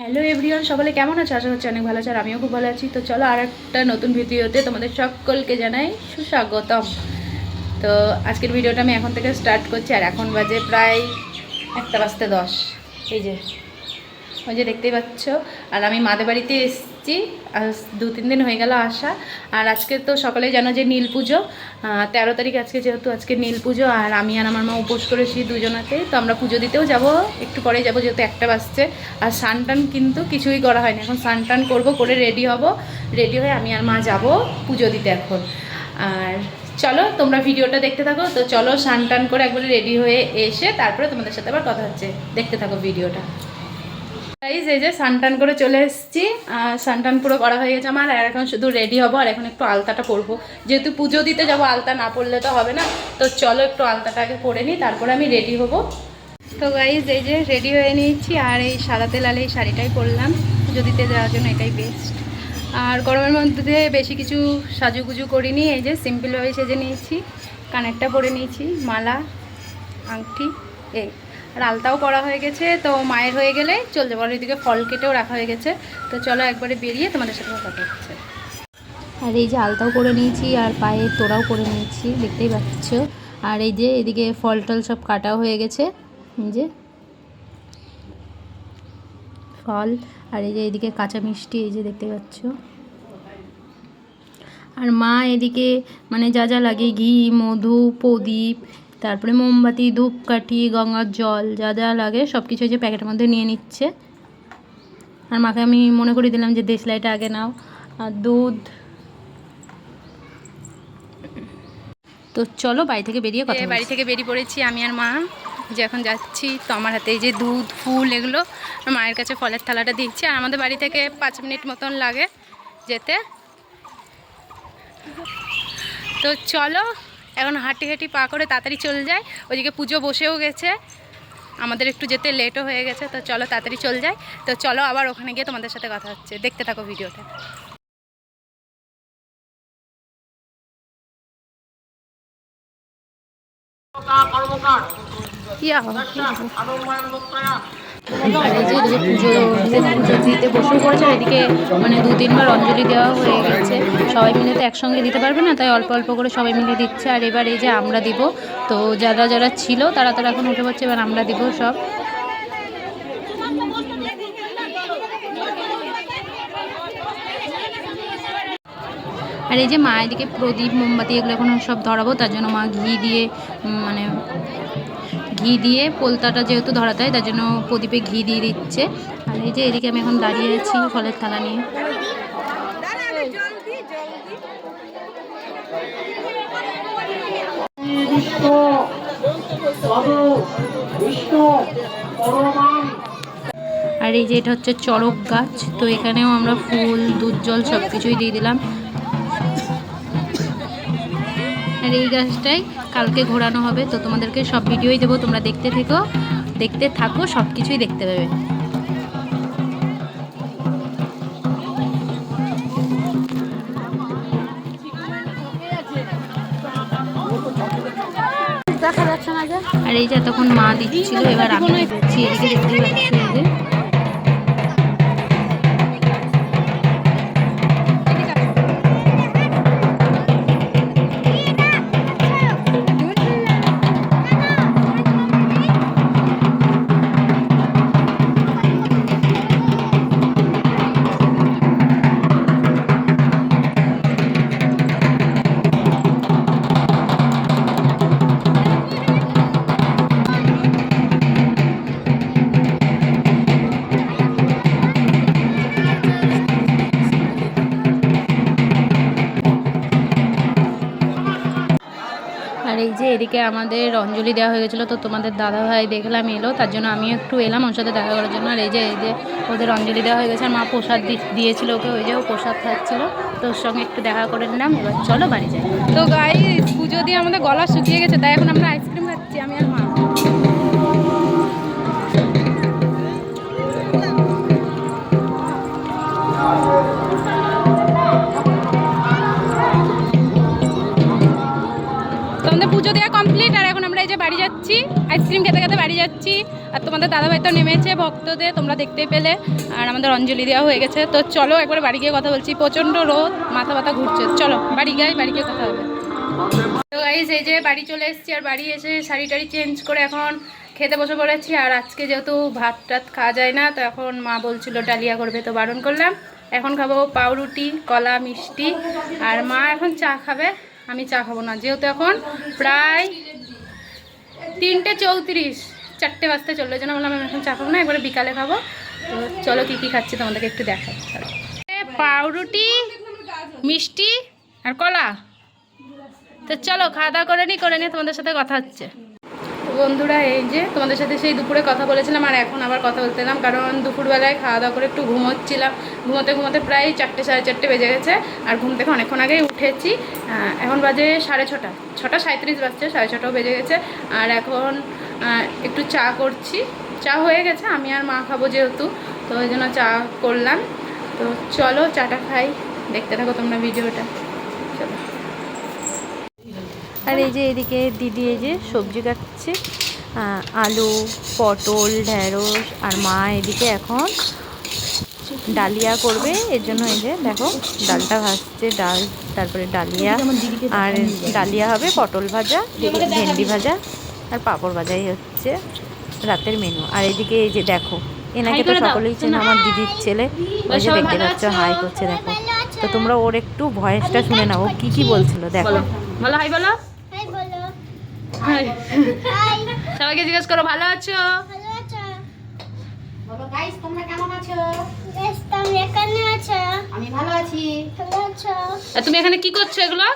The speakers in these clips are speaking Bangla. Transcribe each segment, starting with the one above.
হ্যালো এভরিওয়ান সকলে কেমন আছে? আশা করছি অনেক ভালো আছে আর আমিও খুব ভালো আছি। তো চলো আর একটা নতুন ভিডিওতে তোমাদের সকলকে জানাই সুস্বাগতম। তো আজকের ভিডিওটা আমি এখন থেকে স্টার্ট করছি আর এখন বাজে প্রায় একটা বাজতে দশ। এই যে, ওই যে দেখতেই পাচ্ছ। আর আমি মাদের বাড়িতে এসেছি। দু, তিন দিন হয়ে গেল আসা। আর আজকে তো সকালে জানো যে নীল পুজো। তেরো তারিখ আজকে যেহেতু আজকে নীল পুজো, আর আমি আর আমার মা উপোস করেছি দুজনাতে তো আমরা পুজো দিতেও যাব। একটু পরে যাব যেহেতু একটা বাজছে। আর স্নান টান কিন্তু কিছুই করা হয়নি। এখন স্নান টান করব, করে রেডি হব। রেডি হয়ে আমি আর মা যাব পুজো দিতে এখন। আর চলো, তোমরা ভিডিওটা দেখতে থাকো। তো চলো স্নান টান করে একবারে রেডি হয়ে এসে তারপরে তোমাদের সাথে আবার কথা হচ্ছে। দেখতে থাকো ভিডিওটা। গাইজ এই যে সানটান করে চলে এসেছি। সানটান পুরো করা হয়ে গেছে আমার, আর এখন শুধু রেডি হব, আর এখন একটু আলতাটা পরবো। যেহেতু পুজো দিতে যাব, আলতা না পরলে তো হবে না। তো চলো একটু আলতাটা আগে পরে নিই, তারপরে আমি রেডি হব। তো গাইজ এই যে রেডি হয়ে নিয়েছি, আর এই সাদাতে লাল এই শাড়িটাই পরলাম। পুজো দিতে যাওয়ার জন্য এটাই বেস্ট আর গরমের মধ্যে বেশি কিছু সাজুগুজু করিনি, এই যে সিম্পলভাবে সেজে নিয়েছি। কানেরটা পরে নিয়েছি, মালা, আংটি, এই। আর আলতাও করা হয়ে গেছে, তো মায়ের হয়ে গেলে চলে যাব আর এদিকে ফল কেটেও রাখা হয়ে গেছে। তো চলো একবারে বেরিয়ে তোমাদের সাথে কথা হচ্ছে। আর এই যে আলতাও করে নিয়েছি, আর পায়ে তোড়াও করে নিয়েছি, দেখতেই পাচ্ছ। আর এই যে এদিকে ফল টল সব কাটাও হয়ে গেছে, এই যে। ফল, আর এই যে এদিকে কাঁচা মিষ্টি, এই যে দেখতে পাচ্ছ। আর মা এদিকে মানে যা যা লাগে, ঘি, মধু, প্রদীপ তারপরে মোমবাতি ধূপকাঠি গঙ্গার জল যা যা লাগে সব কিছু যে প্যাকেটের মধ্যে নিয়ে নিচ্ছে। আর মাকে আমি মনে করে দিলাম যে দেশলাইটা আগে নাও। আর দুধ। তো চলো বাড়ি থেকে বেরিয়ে কথা বাড়ি থেকে বেরিয়ে পড়েছি আমি আর মা। যে এখন যাচ্ছি তো আমার হাতে এই যে দুধ ফুল এগুলো মায়ের কাছে ফলের থালাটা দিচ্ছি। আর আমাদের বাড়ি থেকে পাঁচ মিনিট মতন লাগে যেতে। তো চলো এখন হাঁটি হাঁটি পা করে তাড়াতাড়ি চলে যায়। ওইদিকে পুজো বসেও গেছে। আমাদের একটু যেতে লেটও হয়ে গেছে তো চলো তাড়াতাড়ি চলে যায় তো চলো আবার ওখানে গিয়ে তোমাদের সাথে কথা হচ্ছে। দেখতে থাকো ভিডিওটা। আহ- মানে দু তিনবার অঞ্জলি দেওয়া হয়ে গেছে। সবাই মিলে তো একসঙ্গে দিতে পারবে না, তাই অল্প অল্প করে সবাই মিলে দিচ্ছে। আর এবার এই যে আমরা দিব, তো যারা যারা ছিল তারা তারা এখন উঠে পড়ছে, এবার আমরা দিব সব। আর এই যে মা এদিকে প্রদীপ, মোমবাতি এগুলো এখন সব ধরাবো, তার জন্য মা ঘি দিয়ে মানে ঘি দিয়ে পোলতাটা যেহেতু ধরাতে হয় তার জন্য প্রদীপে ঘি দিয়ে দিচ্ছে। আর এই যে এদিকে আমি এখন দাঁড়িয়ে আছি ফলের থালা নিয়ে। আর এই যে এটা হচ্ছে চড়ক গাছ, তো এখানেও আমরা ফুল, দুধ, জল সব কিছুই দিয়ে দিলাম। আর এই গাছটাই কালকে ঘোরানো হবে। তো তোমাদেরকে সব ভিডিওই দেবো তোমরা দেখতে থেকো। দেখতে থাকো সব কিছুই দেখতে পাবে। আর এই যে তখন মা দিচ্ছিল এবার আমি দিচ্ছি এদিকে দেখতেই পাচ্ছি এদিকে আমাদের অঞ্জলি দেওয়া হয়ে গেছিল, তো তোমাদের দাদাভাই দেখলাম এলো, তার জন্য আমিও একটু এলাম ওর সাথে দেখা করার জন্য। আর এই যে এই যে ওদের অঞ্জলি দেওয়া হয়ে গেছে, আর মা প্রসাদ দিয়েছিল ওকে, ওই যে ও প্রসাদ খাচ্ছিল, তো ওর সঙ্গে একটু দেখা করে নিলাম, এবার চলো বাড়ি যাই। তো গাই পুজো দিয়ে আমাদের গলা শুকিয়ে গেছে, তাই এখন আমরা আইসক্রিম খাচ্ছি, আমি আর মা। পুজো দেওয়া কমপ্লিট আর এখন আমরা এই যে বাড়ি যাচ্ছি আইসক্রিম খেতে খেতে বাড়ি যাচ্ছি। আর তোমাদের দাদাভাই তো নেমেছে, ভক্তদের তোমরা দেখতেই পেলে। আর আমাদের অঞ্জলি দেওয়া হয়ে গেছে। তো চলো একবার বাড়ি গিয়ে কথা বলছি। প্রচণ্ড রোদ, মাথা ব্যথা ঘুরছে। চলো, বাড়ি গাই বাড়ি গিয়ে কথা হবে। তো গাইজ এই যে বাড়ি চলে এসেছি, আর বাড়ি এসে শাড়ি টাড়ি চেঞ্জ করে এখন খেতে বসে পড়েছি। আর আজকে যেহেতু ভাত টাত খাওয়া যায় না, তো এখন মা বলছিল, ডালিয়া করবে। তো বারণ করলাম। এখন খাব পাউরুটি, কলা, মিষ্টি। আর মা এখন চা খাবে। আমি চা খাব না। যেহেতু এখন প্রায় তিনটে চৌত্রিশ, চারটে বাজতে চলল যেন বললাম আমি এখন চা খাব না, একবারে বিকালে খাব। তো চলো কী কী খাচ্ছি তোমাদেরকে একটু দেখাবো। পাউরুটি, মিষ্টি আর কলা। তো চলো খাওয়া দাওয়া করে নি, করে নিয়ে তোমাদের সাথে কথা হচ্ছে। বন্ধুরা, এই যে তোমাদের সাথে সেই দুপুরে কথা বলেছিলাম আর এখন আবার কথা বলতে এলাম, কারণ দুপুরবেলায় খাওয়া দাওয়া করে একটু ঘুমোচ্ছিলাম। ঘুমোতে ঘুমোতে প্রায় চারটে, সাড়ে চারটে বেজে গেছে আর ঘুম থেকে অনেকক্ষণ আগেই উঠেছি। এখন বাজে সাড়ে ছটা ছটা সাঁত্রিশ বাজছে, সাড়ে ছটাও বেজে গেছে। আর এখন একটু চা করছি। চা হয়ে গেছে, আমি আর মা খাব যেহেতু, তো ওই জন্য চা করলাম। তো চলো, চাটা খাই। দেখতে থাকো তোমরা ভিডিওটা। চলো। আর এই যে এদিকে দিদি এই যে সবজি কাটছে আলু পটল ঢেঁড়স আর মা এদিকে এখন ডালিয়া করবে। এর জন্য এই যে দেখো ডালটা ভাজছে ডাল তারপরে ডালিয়া আর ডালিয়া হবে পটল ভাজা ভেন্ডি ভাজা আর পাঁপড় ভাজাই হচ্ছে রাতের মেনু আর এদিকে এই যে দেখো এনাকে তো সকলেই চেনো আমার দিদির ছেলে। ওই যে দেখতে পাচ্ছ হাই করছে দেখো। তো তোমরা ওর একটু ভয়েসটা শুনে নাও ও কি কি বলছিল দেখো। বলো হাই বলো। সবাইকে জিজ্ঞেস করো ভালো আছো? ভালো আছো? বলো গাইস তোমরা কেমন আছো? বেশ তুমি এখানে আছো? আমি ভালো আছি। ভালো আছো? আর তুমি এখানে কি করছ এগুলো?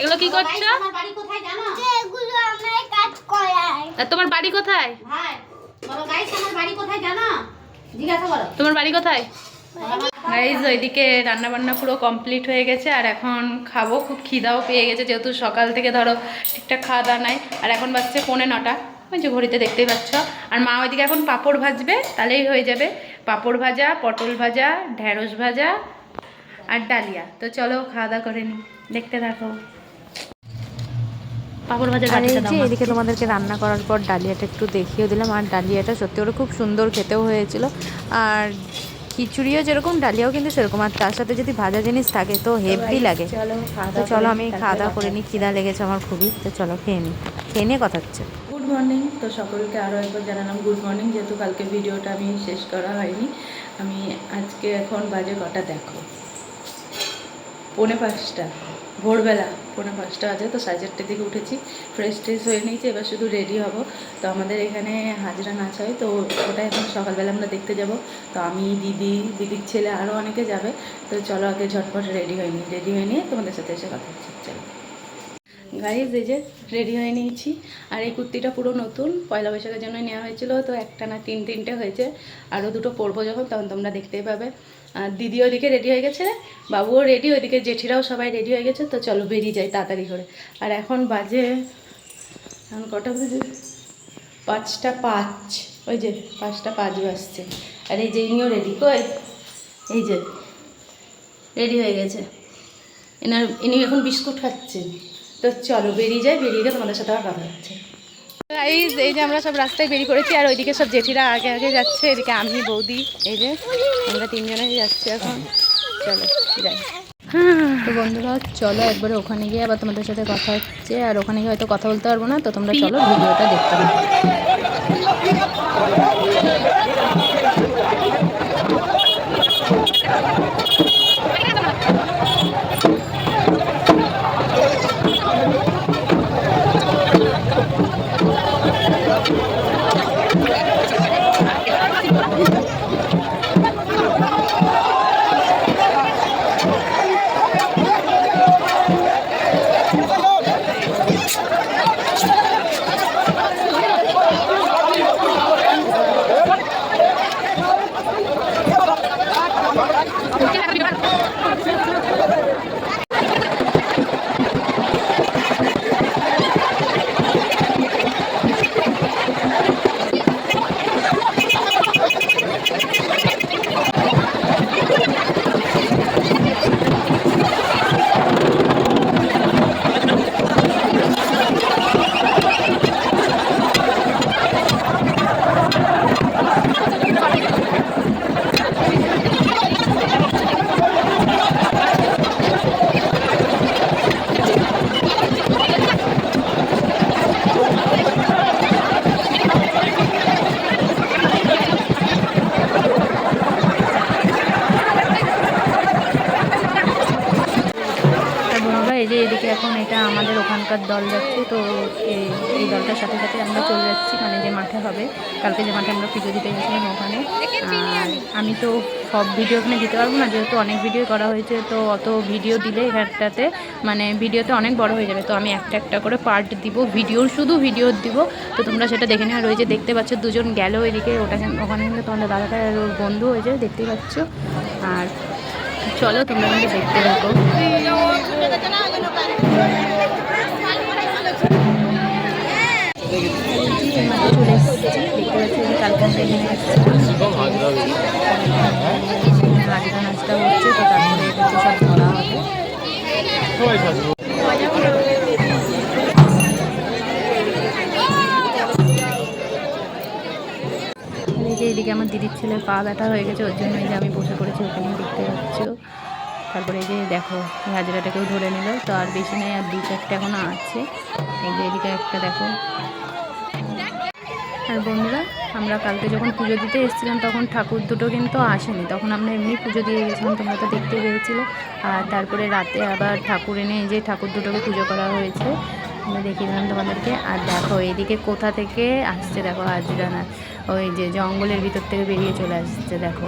এগুলো কি করছ? আমার বাড়ি কোথায় জানো? যে এগুলো আমার কাজ আর তোমার বাড়ি কোথায়? ভাই বলো গাইস আমার বাড়ি কোথায় জানো? জিজ্ঞাসা করো। তোমার বাড়ি কোথায়? গাইজ ওইদিকে রান্না বান্না পুরো কমপ্লিট হয়ে গেছে আর এখন খাব। খুব খিদাও পেয়ে গেছে যেহেতু সকাল থেকে ধরো ঠিকঠাক খাওয়া দাওয়া নাই। আর এখন বাজছে পৌনে নটা ওই যে ঘড়িতে দেখতেই পাচ্ছ। আর মা ওইদিকে এখন পাঁপড় ভাজবে তাহলেই হয়ে যাবে। পাঁপড় ভাজা পটল ভাজা ঢ্যাঁড়স ভাজা আর ডালিয়া। তো চলো খাওয়া দাওয়া করে নিই দেখতে থাকো। পাঁপড় ভাজা এদিকে তোমাদেরকে রান্না করার পর ডালিয়াটা একটু দেখিয়ে দিলাম। আর ডালিয়াটা সত্যি করে খুব সুন্দর খেতেও হয়েছিল। আর খিচুড়িও যেরকম ডালিয়াও কিন্তু সেরকম। আর তার সাথে যদি ভাজা জিনিস থাকে তো হেভি লাগে। তো চলো আমি খাওয়া দাওয়া করে নিই খিদা লেগেছে আমার খুবই। তো চলো খেয়ে নিই খেয়ে নিয়ে কথা হচ্ছে। গুড মর্নিং তো সকলকে আরও একবার জানালাম গুড মর্নিং যেহেতু কালকে ভিডিওটা আমি শেষ করা হয়নি। আমি আজকে এখন বাজে কটা দেখো? পৌনে পাঁচটা। ভোরবেলা, পৌনে পাঁচটা আছে তো সাড়ে চারটের দিকে উঠেছি ফ্রেশ ট্রেশ হয়ে নিয়েছি, এবার শুধু রেডি হব। তো আমাদের এখানে হাজরা নাচ হয়, তো ওটা এখন সকালবেলা আমরা দেখতে যাব। তো আমি, দিদি, দিদির ছেলে আরও অনেকে যাবে, তো চলো আগে ঝটপট রেডি হয়ে নিই রেডি হয়ে নিয়ে তোমাদের সাথে এসে কথা হচ্ছে চলো। এই যে রেডি হয়ে নিয়েছি, আর এই কুর্তিটা পুরো নতুন, পয়লা বৈশাখের জন্য নেওয়া হয়েছিল, তো একটা না তিন তিনটে হয়েছে আরও দুটো পরবো যখন, তখন তোমরা দেখতেই পাবে। দিদি ওদিকে রেডি হয়ে গেছে বাবুও রেডি ওইদিকে জেঠিরাও সবাই রেডি হয়ে গেছে, তো চলো বেরিয়ে যাই তাড়াতাড়ি করে। আর এখন বাজে, এখন কটা বাজে? পাঁচটা পাঁচ, ওই যে পাঁচটা পাঁচ বাজছে। আর এই যে ইনিও রেডি কই? এই যে রেডি হয়ে গেছে। এনার, ইনি এখন বিস্কুট খাচ্ছেন। তো চলো বেরিয়ে যাই, বেরিয়ে গিয়ে তোমাদের সাথে আবার কথা হচ্ছে। এই এই যে আমরা সব রাস্তায় বেরিয়ে পড়েছি আর ওইদিকে সব জেঠিরা আগে আগে যাচ্ছে এদিকে আমি বৌদি এই যে আমরা তিনজনে যাচ্ছি এখন। চলো যাই। তো বন্ধুরা চলো একবারে ওখানে গিয়ে আবার তোমাদের সাথে কথা হচ্ছে আর ওখানে গিয়ে হয়তো কথা বলতে পারব না তো তোমরা চলো ভিডিওটা দেখতে পাবো নৌকার দল যাচ্ছে তো এই এই দলটার সাথে সাথে আমরা চলে যাচ্ছি মানে যে মাঠে হবে। কালকে যে মাঠে আমরা পুজো দিতে গেছিলাম ওখানে। আর আমি। তো সব ভিডিও ওখানে দিতে পারব না যেহেতু অনেক ভিডিও করা হয়েছে তো অত ভিডিও দিলে এখানটাতে মানে ভিডিওতে অনেক বড় হয়ে যাবে। তো আমি একটা একটা করে পার্ট দিব ভিডিওর শুধু ভিডিও দিব। তো তোমরা সেটা দেখে নেওয়া রয়েছে দেখতে পাচ্ছ দুজন গেল এদিকে ওটা ওখানে কিন্তু তোমাদের দাদাটা বন্ধু হয়েছে দেখতে পাচ্ছ। আর চলো তোমরা কিন্তু দেখতে থাকো। এখানে নাচটা হচ্ছে তো সব যে এদিকে আমার দিদির ছেলের পা ব্যথা হয়ে গেছে, ওর জন্য যে আমি বসে পড়েছি, ওখানে দেখতে পাচ্ছ তারপরে এই যে দেখো হাজিরাটাকেও ধরে নিল, তো আর বেশি নেই, আর দু চারটে এখনও আছে। এই যে এদিকে একটা দেখো আর বন্ধুরা, আমরা কালকে যখন পুজো দিতে এসেছিলাম তখন ঠাকুর দুটো কিন্তু আসেনি। তখন আমরা এমনি পুজো দিয়ে গেছিলাম, তোমরা তো দেখতে পেয়েছিলে আর তারপরে রাতে আবার ঠাকুর এনে যে ঠাকুর দুটোকে পুজো করা হয়েছে, আমরা দেখিয়ে দিলাম তোমাদেরকে। আর দেখো এদিকে কোথা থেকে আসছে দেখো হাজিরানা ওই যে জঙ্গলের ভিতর থেকে বেরিয়ে চলে আসছে, দেখো।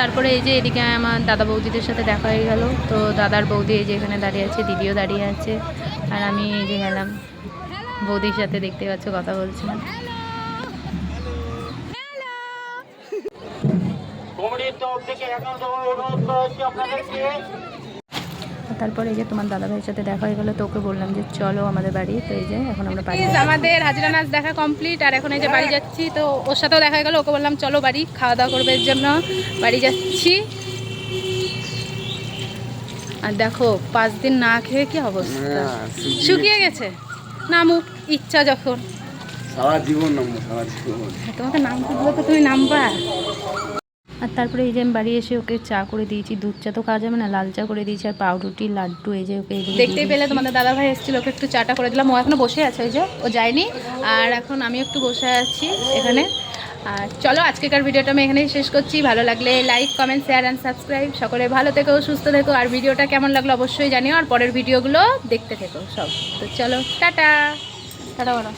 তারপরে এই যে এদিকে আমার দাদা বৌদিদের সাথে দেখা হয়ে গেল। তো দাদার বৌদি এই যে এখানে দাঁড়িয়ে আছে, দিদিও দাঁড়িয়ে আছে। আর আমি এই যে গেলাম। বৌদির সাথে দেখতে পাচ্ছ, কথা বলছিলাম কমিটির তরফ থেকে একান্ত অনুরোধ করা হচ্ছে আপনাদেরকে। তারপরে এই যে তোমার দাদা ভাইয়ের সাথে দেখা হয়ে গেলো তো ওকে বললাম যে চলো আমাদের বাড়ি। তো এই যে এখন আমরা বাড়ি আমাদের হাজিরা নাচ দেখা কমপ্লিট আর এখন এই যে বাড়ি যাচ্ছি তো ওর সাথেও দেখা হয়ে গেল ওকে বললাম চলো বাড়ি খাওয়া দাওয়া করবে এর জন্য বাড়ি যাচ্ছি। আর দেখো পাঁচ দিন না খেয়ে কি অবস্থা? শুকিয়ে গেছে। নামুক ইচ্ছা যখন। সারা জীবন নামবো সারা জীবন। তোমাকে নাম তো তুমি নামবা। আর তারপরে এই যে আমি বাড়ি এসে ওকে চা করে দিয়েছি দুধ চা তো খাওয়া যাবে না লাল চা করে দিয়েছি আর পাউরুটি লাড্ডু এই যে ওকে দেখতেই পেলে তোমাদের দাদা ভাই এসেছিল ওকে একটু চাটা করে দিলাম। ও এখনও বসে আছে ওই যে ও যায়নি। আর এখন আমি একটু বসে আছি এখানে। আর চলো আজকেকার ভিডিওটা আমি এখানেই শেষ করছি। ভালো লাগলে like comment share and subscribe সকলে ভালো থেকো সুস্থ থেকো। আর ভিডিওটা কেমন লাগল অবশ্যই জানিও। আর পরের ভিডিওগুলো দেখতে থেকো সব। তো চলো টাটা। টাটা বলো